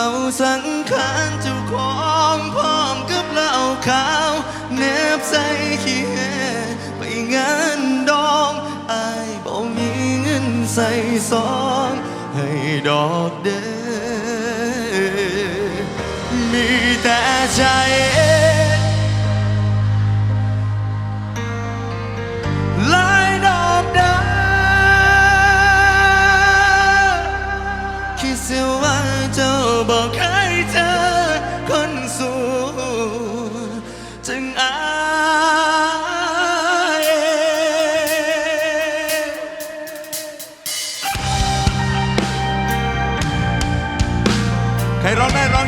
าสังขารเจ้าของพร้อมกับเหล้าขาวเนบใส่ขี้แหไปงานดองอายบ่มีเงินใส่ซองให้ดอกเด้อมีแต่ใจ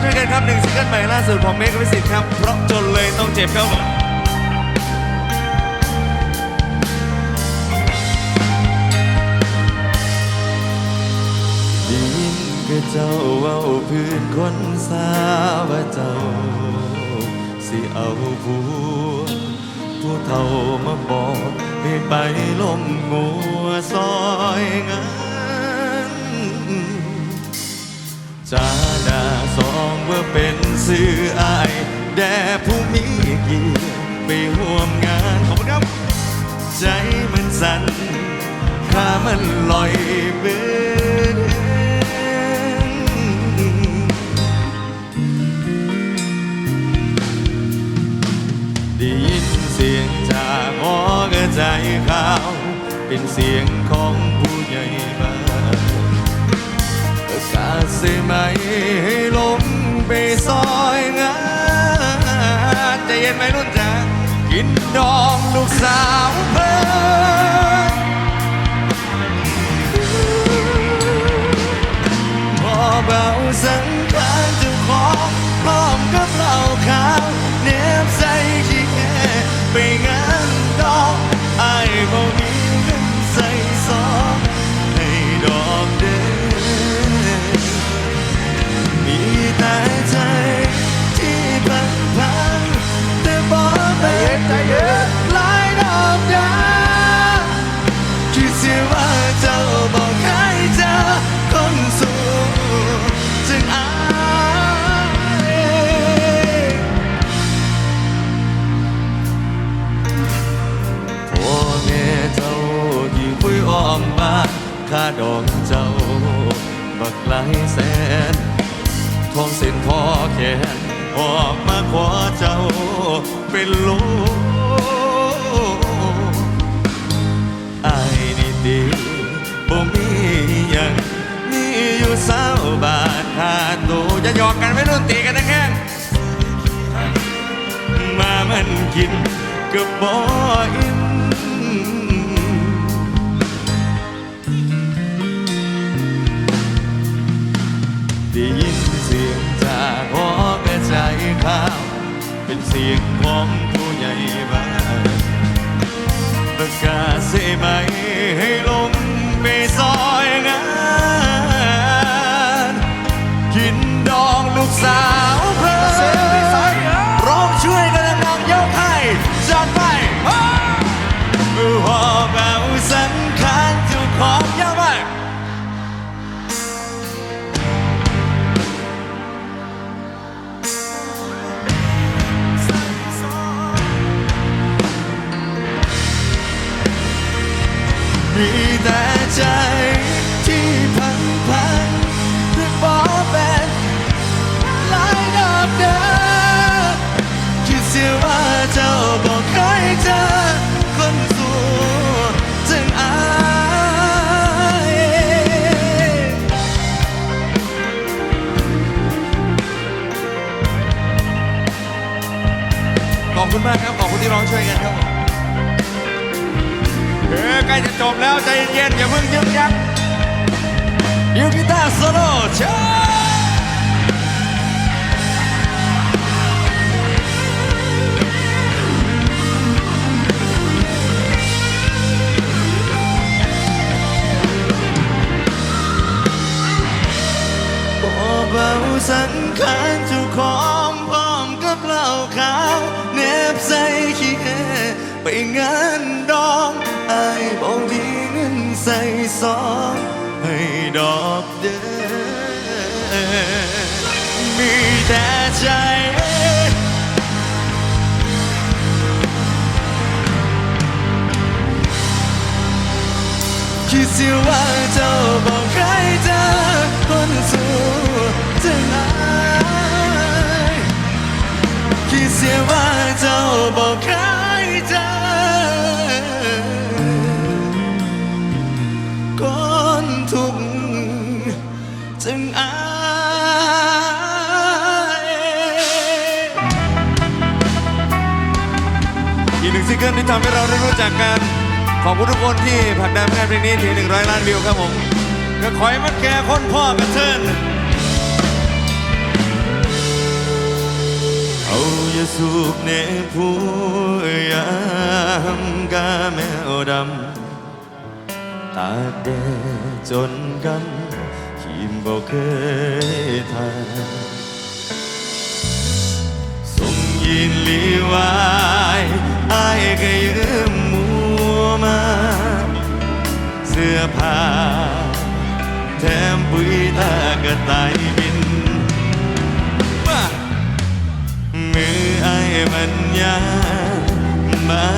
ด้วยกันครับหนึ่งซิงเกิลใหม่ล่าสุดของเมฆวิสิตครับ เพราะจนเลยต้องเจ็บครับผมด้ยินก็เจ้าเว้าพื้นคนสาว่าเจ้า สิเอาผัวผู้เฒ่ามาบอกให้ไปลมงัวซอยงา จาดาสองว่าเป็นสื่ออายแด่ผู้มีเกียรติไปห่วมงานขอบคุณครับ ใจมันสั่นข้ามันลอยเบืนได้ยินเสียงจากหอกระใจข่าว เป็นเสียงของผู้ ประกาศใช่ไหมให้ลงไปซอยงานใจเย็นไหมนุ่นจ๋ากินดองลูกสาวเพิ่น เป็นลูกไอ้ายนี่ดีบ่มีหยังมีอยู่สาวบาทค่าตัวจะหยอกกันไม่รุ่นตีกันนะแค่มามันกินกับบ่อินได้ยินเสียงจากหอกระใจข้าว เป็นเสียงของผู้ใหญ่บ้านประกาศเสไหมให้ลงไปซอยงาน กินดองลูกสาว มีแต่ใจที่พังพังด้วยบอเป็นลายดอกเดินคิดเสียว่าเจ้าบอกเคยเจอคนสูงจึงอายขอบคุณมากครับ ขอบคุณที่ร้องช่วยกันครับ ล้จะจบแล้วใจเย็นอย่าเพิ่งยึกยักยูกิตาร์โซโล่เชิญ ใส่ซองให้ดอกเด้อมีแต่ใจคิดเสียว่าเจ้าบอกใครเธอคนสู้จะงายคิดเสียว่าเจ้าบอกใครำให้เราได้รู้จักกัน ขอบคุณทุกคนที่ผลักดันงานเพลงนี้ถึง 100 ล้านวิวครับผมก็คอยมันแก่คนพ่อกระเทินเอาอย่าสูบเนผู้ยามกาแมวดำตาแดดจนกำขีมบ่เคยทาน ยินลีวายอายก็ยืมมัวมา เสื้อผ้าแถมปุ๋ยตากระต่ายบิน มืออายมันยากไม้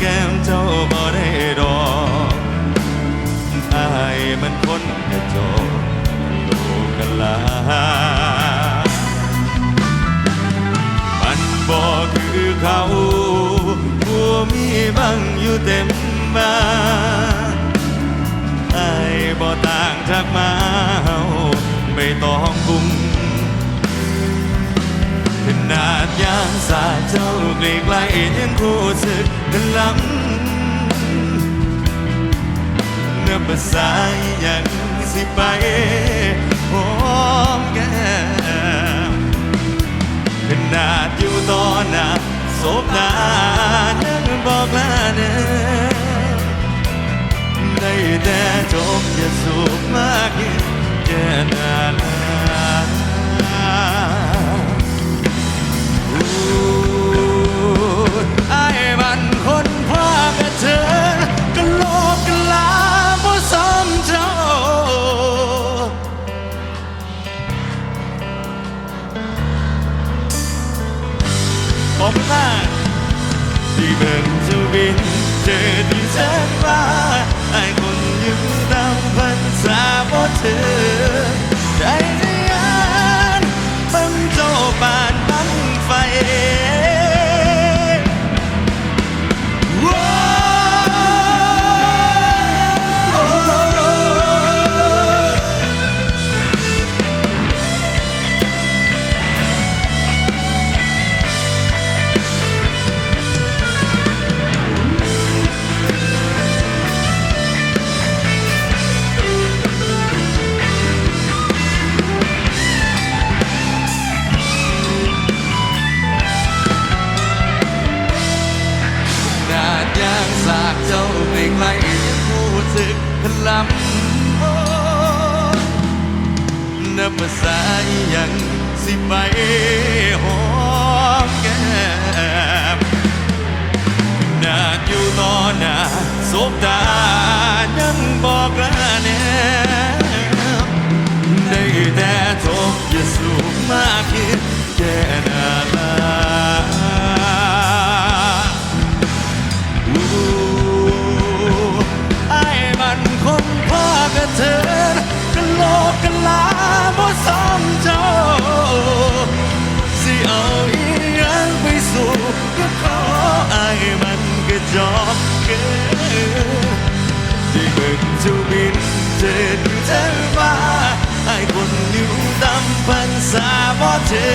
แก้มเจ้าบ่ได้ดอกอายมันคนกระจอกโลกะลา คือเขาผู้มีบังอยู่เต็มบ้านไอ้บ่ต่างจากมาเฮาไม่ต้องกุ้งขนาดยางสาเจ้าไกลไกลๆยังคู่สึกกันล้ำเนื้อภาษาอย่างสิไปหอม นาดอยู่ต่อหน้าศพหน้ายังบอกลาเนื้อได้แต่จมจะสุขมากยิ่งแก่นาน บิ่งเจะบินเจดีแสนฟ้าไอ้ค ภาษาอหยังสิไปหอมแก้มนาดอยู่ต่อหน้าสบตายังบอกลาแนมได้แต่ทบอย่าสูบมากคิดแก่ ก็จอกเกินที่เป็นเจ้าบินเจ็ดเจ้าฟ้าไอ้คนอยู่ตามพันษาบ่เจ็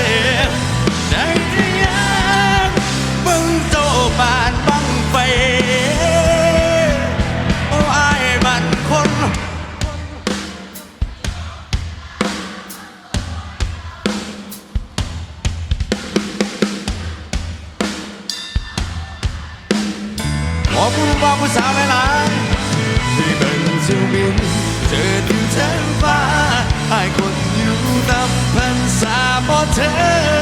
เธอที่แท้ฟ้าไอ้คนอยู่นำพันษาบ่เธอ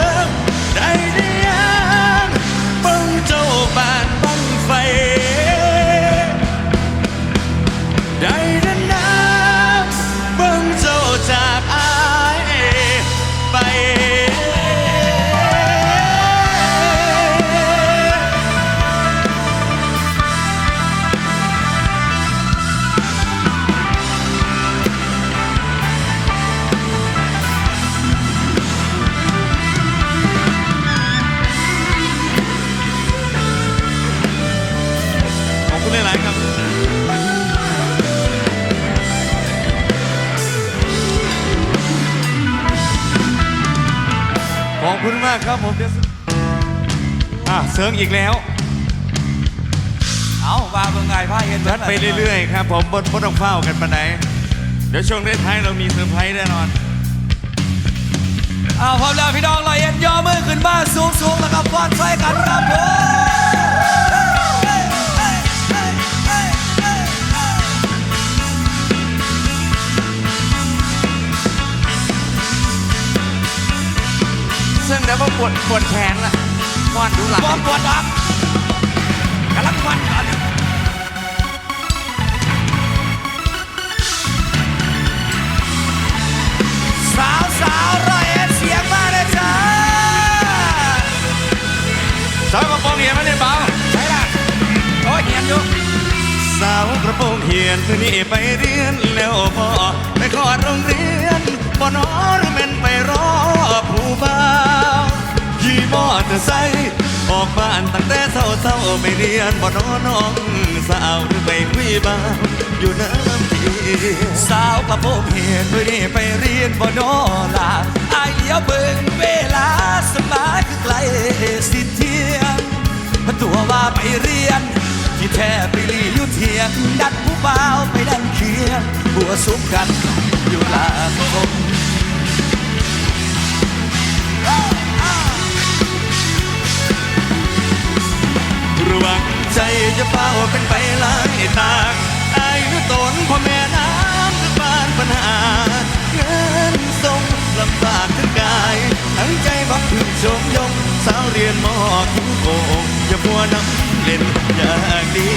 คุณมากครับผมเดี๋ยวอะเซิร์งอีกแล้วเอาว่าเบิ่งไงผ้าเห็นจัดไปเรื่อยๆครับผมบนบนต้องเฝ้ากันปานไหน เดี๋ยวช่วงท้ายๆเรามีเซอร์ไพรส์แน่นอนเอาพร้อมแล้วพี่น้องลอยเอ็นย่อมือขึ้นมาสูงสูงๆแล้วก็ฟอนไฟ ปวดปวดแขนละก้อนดูหลังฟอนปวดดักกำลังฟันกันสาวสาวๆลอยเอ็นเสียงมาเลยจ้าสาวกระโปรงเหียนมาเนี่ยเบาใช่ละโอ้ยเหียนอยู่สาวกระโปรงเหียนคือนี่ไปเรียนแล้วพอไปขอดโรงเรียนบ่นอนเป็นไปรอผู้บ่าว ขี่มอเตอร์ไซค์ออกบ้านตั้งแต่เช้าเช้าๆไปเรียนบ่นอนน้องสาวหรือไปคุยบ้าอยู่น้ำทีสาวกระโปรงเหียนเพื่อนี่ไปเรียนบ่โนลาอายเลี้ยวเบิ่งเวลาสมายคือไกลสิเทียงตัวว่าไปเรียน ที่แท้ไปรีอยู่เทียงดันผู้บ่าวไปดันเคียงบัวสุกกันอยู่ลางคง วังใจจะเฝ้าเป็นไปหลายทางอายหรือตนพ่อแม่น้ำหรือบ้านปัญหา เงินส่งลำบากทั้งกาย ทั้งใจบักพึ่งชมยง สาวเรียนมอคิ้วโกงอย่าพัวน้ำเล่นอย่างดี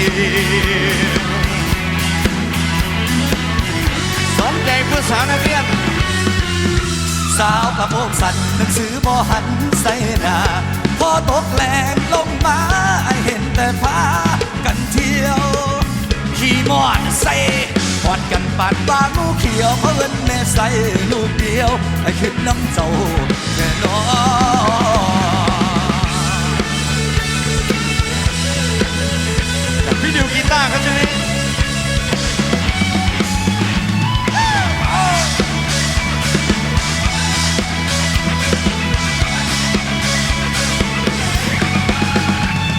สอนใจผู้สาวนักเรียนสาวกระโปรงสั่นหนังสือบ่หันใส่หน้าพอตกแรงลงมาเห็น แต่ฟ้ากันเที่ยวขี่มอดใส่พอดกันปาดบางงูเขียวเพราะเอินแม่ใส่ลูกเดียวไอ้ขึ้นน้ำเจ้าแน่นอนพี่ดิวกีตาร์ครับช่วงนี้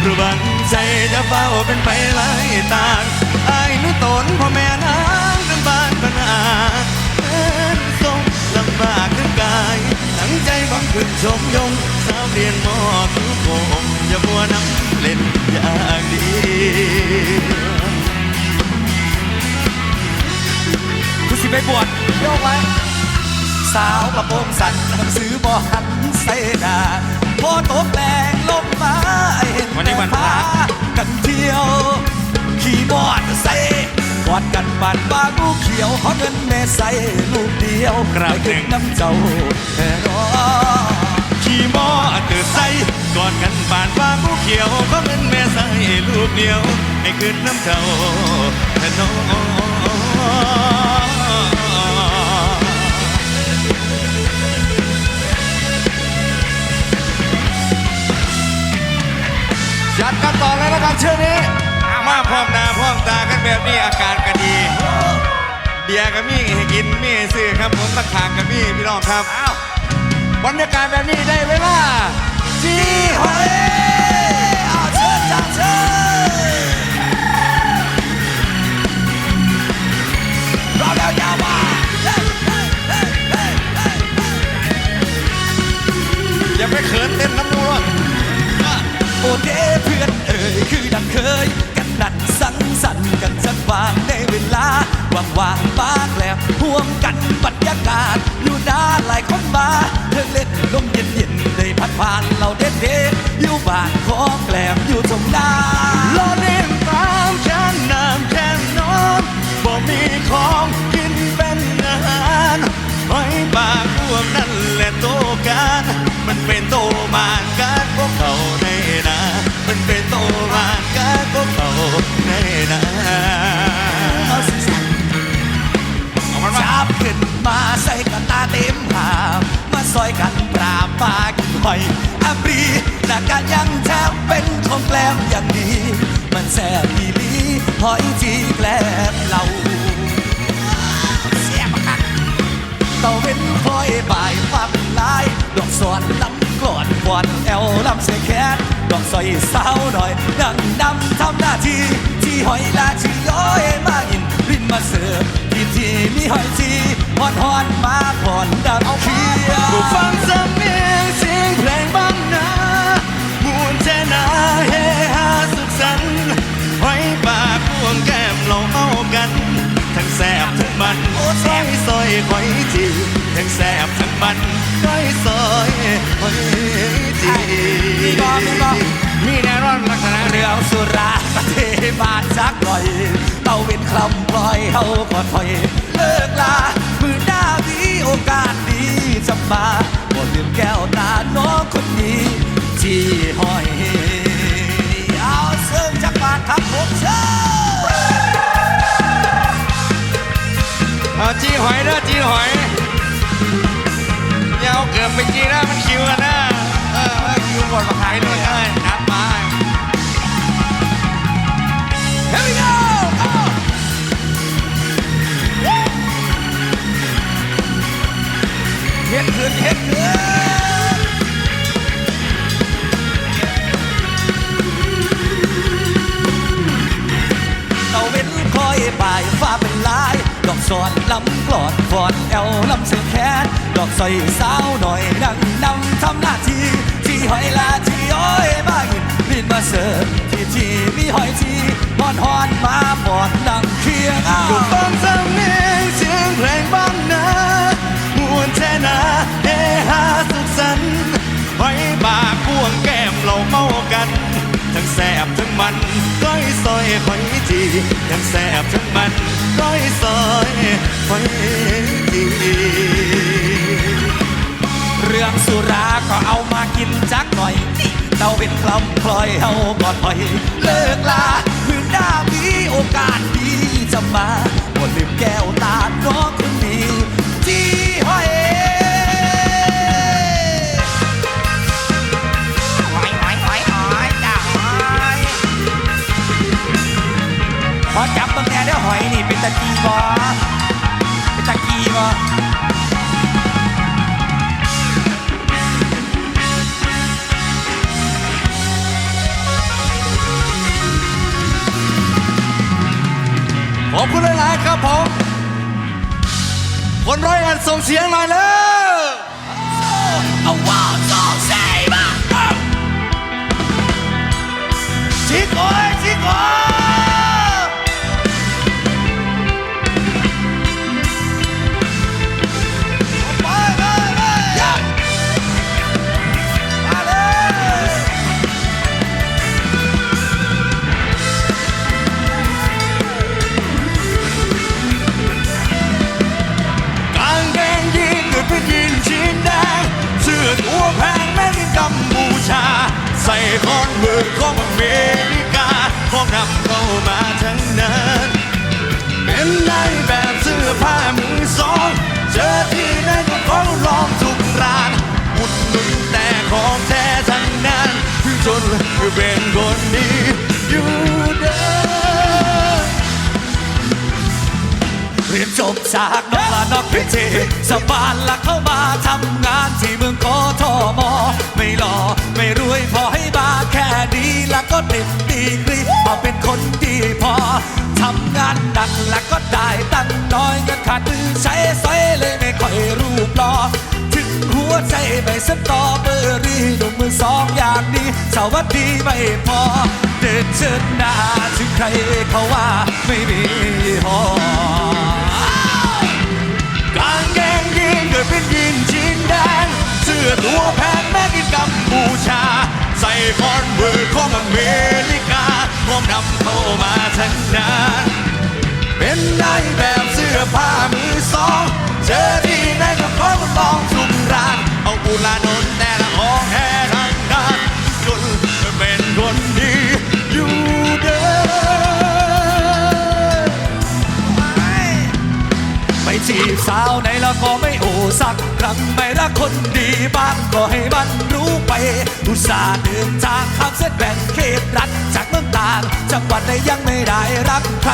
ระวัง ใจจะเฝ้าเป็นไปหลายตางอายนึกตนพ่อแม่นางเป็นบ้านปัญหาเอินทรงลำบากทั้งกายทั้งใจบังขึ้นชมยง สาวเรียนมอคือโกงอย่ามัวน้ำเล่นอย่างดีกูสิไปบวชโยกไว้สาวกระโปรงสั่นหนังสือบ่หันใส่หน้าพอตกแรง ลงมาเห็นวันนี้วันพระ กันเที่ยว ขี่บอดใส่กอดกันปานบางูเขียวขอเงินแม่ใส่ลูกเดียวกราบไปขึ้นหนึ่งน้ำเจ้าแค่รอขี่มอเตอร์ไซค์กอดกันป่านฟ้าผู้เขียวเพราะเงินแม่ใส่ลูกเดียวให้ขึ้นน้ำเจ้าแทนน้อ อมหน้อมตากันแบบนี้อาการก็ดี เบียร์ก็มีให้กินมีให้ซื้อครับผมตะขางก็มีพี่น้องครับบรรยากาศแบบนี้ได้เวลาจีฮอลเล่เอาเชิญจ้าเชิญรอแล้วยาวว่าอย่าไปเขินเต้นน้ำมูรถโอเดเพื่อนเอ่ยคือดังเคย สั่นกันสักบางในเวลาว่างๆบ้างแล้วห่วงกันบรรยากาศ อยู่นานหลายคนมาเธอเล่นลมเย็นๆได้พัดผ่านเราเด็ดเด็ดๆอยู่บ้านของแกลมอยู่ตรงหน้า เต็มหามมาซอยกันปราบปากินหอยอาบรีหน้าการยังแทบเป็นของแกล้มอย่างดี มันแซ่บดีลีหอยจีแกลบเหล่าเสียบักคักเต่าเป็นคอยบ่ายฟักลาย ดอกสวนลำกลอนกวนแอวลำเสียแขนดอกสอยสาวหน่อย ดังนำทำหน้าที่ที่หอยลาที่ย้อยมาอินรินมาเสิร์ฟ ที่มีหอยจีฮอนฮอนมาผ่อนดังเคียผู้ฟังสำเนียงเสียงเพลงบ้างนะมวนแช่นาเฮฮาสุขสันต์ไว้ปากพวงแก้มเราเมากัน ทั้งแสบทั้งมันโอ้ซอยซอยหอยจีทั้งแสบทั้งมันซอยซอยหอยจีมีบ่มีบ่มีแน่นอนลักษณะเรื่อสุรา เทบานสักหน่อยเต่าเป็นคลำปล่อยเฮาก่อนถอย เลิกลา มือหน้ามีโอกาสดีจะมาหมดลืมแก้วตาน้องคนนี้ ที่ห้อย เอาเสื่อจากบาทครับผมเชิญเอาจีหอยเด้อจีหอยอย่าเอาเกือบไปจีนะมันคิวกันนะเออคิวบนมาขายด้วยเออนัดมา Here we go! Come on! เฮ็ดขึ้นเฮ็ดขึ้นเต่ายเลย สอนลำกลอดฟอนแอวลำเสียงแขนดอกใสอยสาวหน่อยดังนำทำหน้าที่ที่หอยลาที่ย้อยมาอินบินมาเสิร์ฟ ที่ที่มีหอยทีฮอนฮอนมาปอดดังเคียงอ้าอยู่วฟังสำเนียงเสียงเพลงบ้างนะมวนแช่นาเฮฮาสุขสันต์ไว้ปากพวงแก้มเราเมากัน ทั้งแสบทั้งมันก้อยซอยหอยจีทั้งแสบทั้งมันก้อยซอยหอยจีเรื่องสุราก็เอามากินจักหน่อย เต่าเป็นคลำพลอยเฮาก่อนถอย เลิกลามือหน้ามีโอกาสดีจะมาหมดลืมแก้วตาน้องคนนี้ที่ห้อยหอยหอยหอยหอยพอจับบังแน่เด้อหอยนี่เป็นตะกีบอเป็นตะกีบ ขอบคุณหลาย ๆ ครับผม คนร้อยอันส่งเสียงหน่อยเลย เวิร์ดของอเมริกาของนำเข้ามาทั้งนั้นเป็นได้แบบเสื้อผ้ามือสอง เจอที่ไหนก็ขอลองทุกร้านอุดหนุนแต่ของแท้ทั้งนั้นถึงจนเป็นคนดีอยู่เด้อเรียนจบจาก นอกพิธีสบานหลักเข้ามาทำงานที่เมืองกทมไม่หล่อไม่รวยพอให้บาแค่ดีแล้วก็ติดดีกรีมาเป็นคนดีพอทำงานหนักแล้วก็ได้ตั้งน้อยเงินขาดมือใช้สอยเลยไม่ค่อยรูปหล่อถึงหัวใจไม่สตอเบอรี่หนุ่มมือสองอย่างนี้สวัสดีไม่พอ เดินเชิญหน้าถึงใครเขาว่าไม่มีหอ อตัวแพงแม่กินกัมพูชา ใส่คอนเวอร์ของอเมริกาพร้อมนำเข้ามาทั้งนั้นเป็นได้แบบเสื้อผ้ามือสอง เจอที่ไหนก็ขอลองสุมร้านเอาอุลานน ไปจีบสาวไหนแล้วก็ไม่โอสักครั้งไม่รักคนดีบ้างก็ให้มันรู้ไปอุตส่าห์เดินทางข้ามเส้นแบ่งเขตรัฐจากเมืองต่างจังหวัดใดยังไม่ได้รักใคร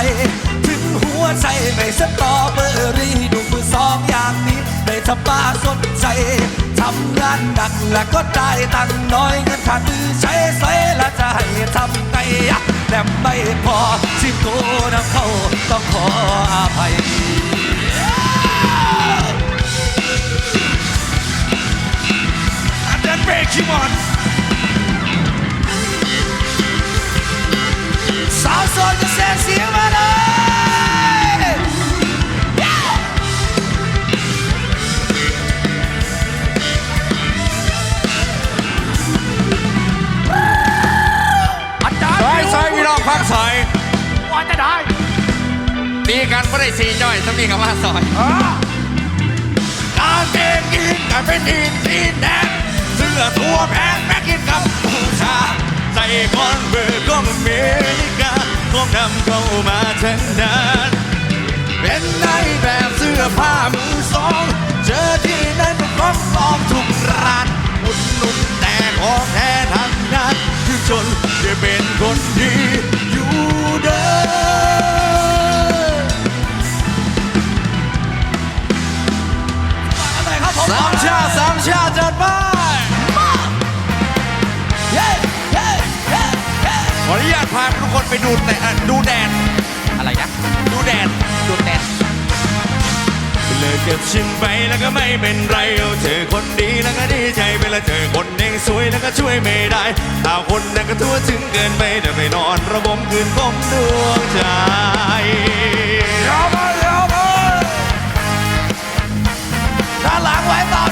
ถึงหัวใจไม่สตอเบอรี่ดูมือสองอย่างนี้ไม่ทำบ้าสนใจทำงานหนักและก็ได้ตังน้อยเงินขาดมือใช้ใส่และจะให้ทำไงแต่ไม่พอที่โกนเขาต้องขออภัย อันนั้นเบรกคิมอนสาวโสดจะแสดเสียงมาเลยอาจารย์ซอยซอยพี่น้องพักซอยว่าจะได้ตีกันไม่ได้สีจ้อยต้องมีคำว่าซอยการเกงกินกันเป็นทีนทีนแดงเสื้ อตัวแพงแม่กินกับผู้ชาใส่คอนเบอร์ของอเมริกาของนำเข้ามาทั้งนั้นเป็นในแบบเสื้อผ้ามือสอง เจอที่นั่นก็ของปลอมทุกร้านอุดหนุนแต่ของแท้ทั้งนั้นคือจนจะเป็นคนดีอยู่เด้ออะไรครับผมสามชาสามชาติาตพาทุกคนไปดูแต่อะดูแดดอะไรนะดูแดดดูแดดเลิกกับฉันไปแล้วก็ไม่เป็นไรเอาเธอคนดีแล้วก็ดีใจไปละเธอคนเองสวยแล้วก็ช่วยไม่ได้เอาคนนั้นก็ทั่วถึงเกินไปแต่ไม่นอนระบมคืนคมดวงใจยอมไปยอมไปด้านหลังไว้เป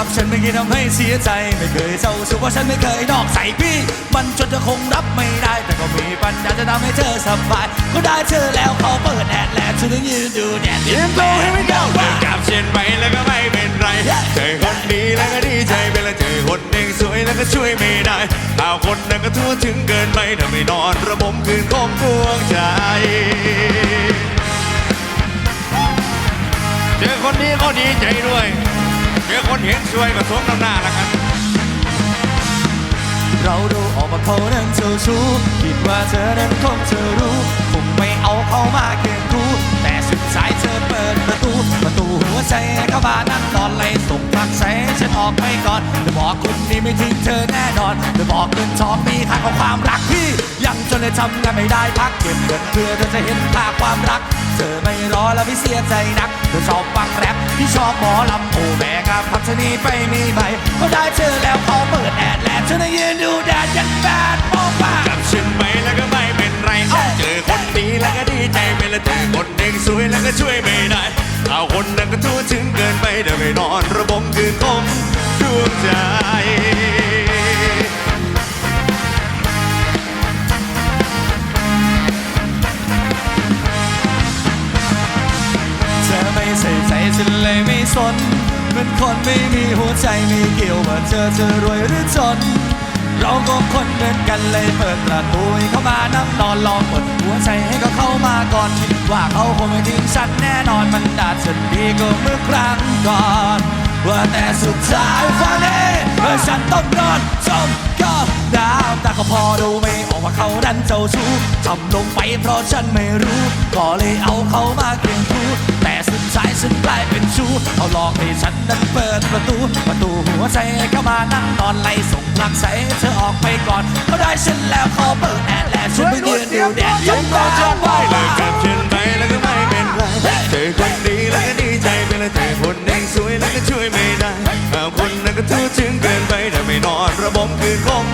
อยู่กับฉันไม่เคยทำให้เสียใจ ไม่เคยเศร้าสุขว่าฉันไม่เคยนอกใส่พี่ มันจนเธอคงรับไม่ได้ แต่ก็มีปัญญาจะทำให้เธอสบายก็ได้เธอแล้วเขาเปิดแอดแลนฉันยังยืนดูแดดยืนดูให้ไม่เดาเลิกกับฉันไปแล้วก็ไม่เป็นไรเธอคนดีแล้วก็ดีใจไปละเธอคนเองสวยแล้วก็ช่วยไม่ได้เอาคนนั้นก็ทั่วถึงเกินไปถ้าไม่นอนระบมคืนคมดวงใจเจอคนนี้ก็ดีใจด้วย เจอคนเห็นช่วยก็สมน้ำหน้าละครับ เราดูออกว่าเขานั้นเจ้าชู้คิดว่าเธอนั้นคงจะรู้คงไม่เอาเขามาเคียงคู่แต่สุดท้ายเธอ ปิดประตูประตูหัวใจเข้ามานั่งนอนไล่ส่งพักใส่ฉันออกไปก่อนเธอบอกคุณนี้ไม่ทิ้งเธอแน่นอนเธอบอกเงินทองมีค่าของความรักพี่ ยังจนเลยทำงานไม่ได้พักเก็บเงินเพื่อเธอจะเห็นค่าความรัก เธอไม่รอแล้วไม่เสียใจนักเธอชอบฟังแรปที่ชอบหมอลำโอแม่กับพัชนีไปมีใหม่ก็ได้เธอแล้วเขาเปิดแอดแลนฉันยืนดูแดดยันแบดโอ้บ้ากับฉันไปแล้วก็ไม่เป็น ไรเอ้าเจอคนดีแล้วก็ดีใจไปละเจอคนเองสวยแล้วก็ช่วยไม่ได้เอาคนนั้นก็ทั่วถึงเกินไปเดี๋ยวไม่นอนระบมคืนคมดวงใจเธอไม่ใส่ใจฉันเลยไม่สนเหมือนคนไม่มีหัวใจไม่เกี่ยวว่าเธอจะรวยหรือจน เราก็คนเหมือนกันเลยเปิดประตูให้เข้ามานั่งนอนลองเปิดหัวใจให้เขาเข้ามาก่อนคิดว่าเขาคงไม่ทิ้งฉันแน่นอนมันอาจจะดีกว่าเมื่อครั้งก่อน ว่าแต่สุดท้ายฟังเองเมื่อฉันต้องนอนจมก็ดาวแต่ก็พอดูไม่ออกว่าเขานั้นเจ้าชู้ทำลงไปเพราะฉันไม่รู้ ก็เลยเอาเขามาเคียง สุดท้ายฉันกลายเป็นชู้เขาหลอกให้ฉันนั้นเปิดประตู ประตูหัวใจให้เข้ามานั่งนอนไล่ส่งพลังใส่เธอออกไปก่อนเขาได้ฉันแล้วเขาเปิดแอร์แลฉันไปยืนดูแดดยังก็จะไปเลยกับฉันไปแล้วก็ไม่เป็นไรเจอคนดีแล้วก็ดีใจไปละเจอคนเองสวยแล้วก็ช่วยไม่ได้เอาคนนั้นก็ทั่วถึงเกินไปถ้าไม่นอนระบมคืนคม